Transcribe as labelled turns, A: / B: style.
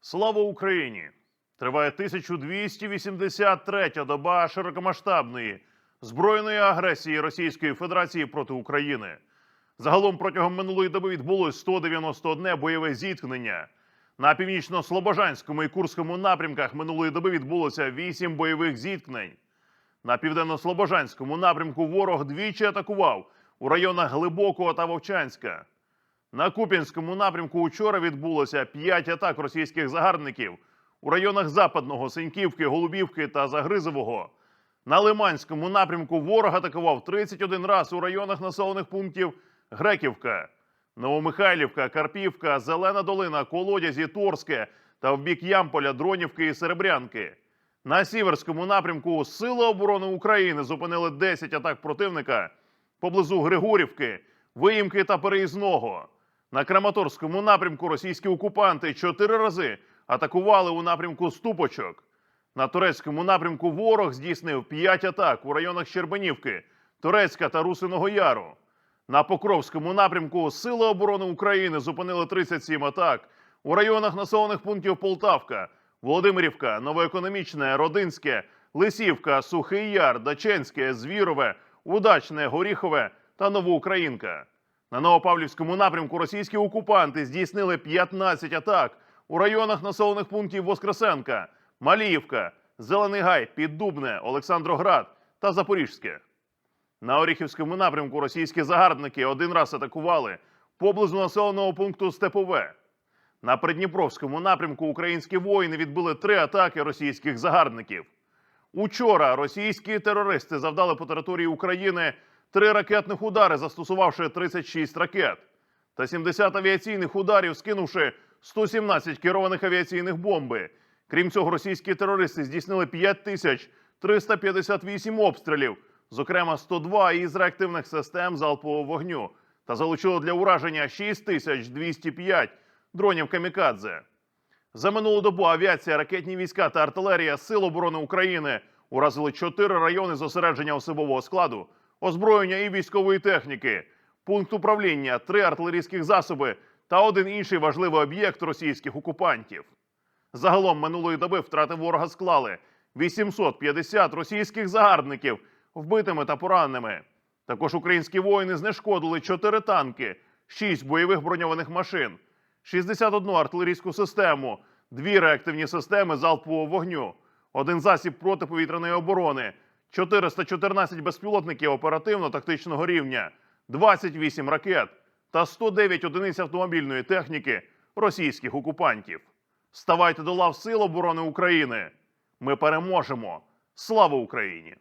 A: Слава Україні! Триває 1283-я доба широкомасштабної збройної агресії Російської Федерації проти України. Загалом протягом минулої доби відбулось 191 бойове зіткнення. На північно-слобожанському і Курському напрямках минулої доби відбулося 8 бойових зіткнень. На південно-слобожанському напрямку ворог двічі атакував у районах Глибокого та Вовчанська. На Куп'янському напрямку учора відбулося 5 атак російських загарбників у районах Западного, Синьківки, Голубівки та Загризового. На Лиманському напрямку ворог атакував 31 раз у районах населених пунктів Греківка, Новомихайлівка, Карпівка, Зелена Долина, Колодязі, Торське та в бік Ямполя, Дронівки і Серебрянки. На Сіверському напрямку Сили оборони України зупинили 10 атак противника поблизу Григорівки, Виїмки та Переїзного. На Краматорському напрямку російські окупанти чотири рази атакували у напрямку Ступочок. На турецькому напрямку ворог здійснив 5 атак у районах Щербанівки, Турецька та Русиного Яру. На Покровському напрямку Сили оборони України зупинили 37 атак у районах населених пунктів Полтавка, Володимирівка, Новоекономічне, Родинське, Лисівка, Сухий Яр, Даченське, Звірове, Удачне, Горіхове та Новоукраїнка. На Новопавлівському напрямку російські окупанти здійснили 15 атак у районах населених пунктів Воскресенка, Маліївка, Зелений Гай, Піддубне, Олександроград та Запорізьке. На Оріхівському напрямку російські загарбники один раз атакували поблизу населеного пункту Степове. На Придніпровському напрямку українські воїни відбили три атаки російських загарбників. Учора російські терористи завдали по території України три ракетних удари, застосувавши 36 ракет, та 70 авіаційних ударів, скинувши 117 керованих авіаційних бомби. Крім цього, російські терористи здійснили 5358 обстрілів, зокрема 102 із реактивних систем залпового вогню, та залучили для ураження 6205 дронів камікадзе. За минулу добу авіація, ракетні війська та артилерія Сил оборони України уразили чотири райони зосередження особового складу, озброєння і військової техніки, пункт управління, три артилерійських засоби та один інший важливий об'єкт російських окупантів. Загалом минулої доби втрати ворога склали 850 російських загарбників вбитими та пораненими. Також українські воїни знешкодили 4 танки, 6 бойових броньованих машин, 61 артилерійську систему, 2 реактивні системи залпового вогню, один засіб протиповітряної оборони, 414 безпілотників оперативно-тактичного рівня, 28 ракет та 109 одиниць автомобільної техніки російських окупантів. Ставайте до лав Сил оборони України. Ми переможемо. Слава Україні!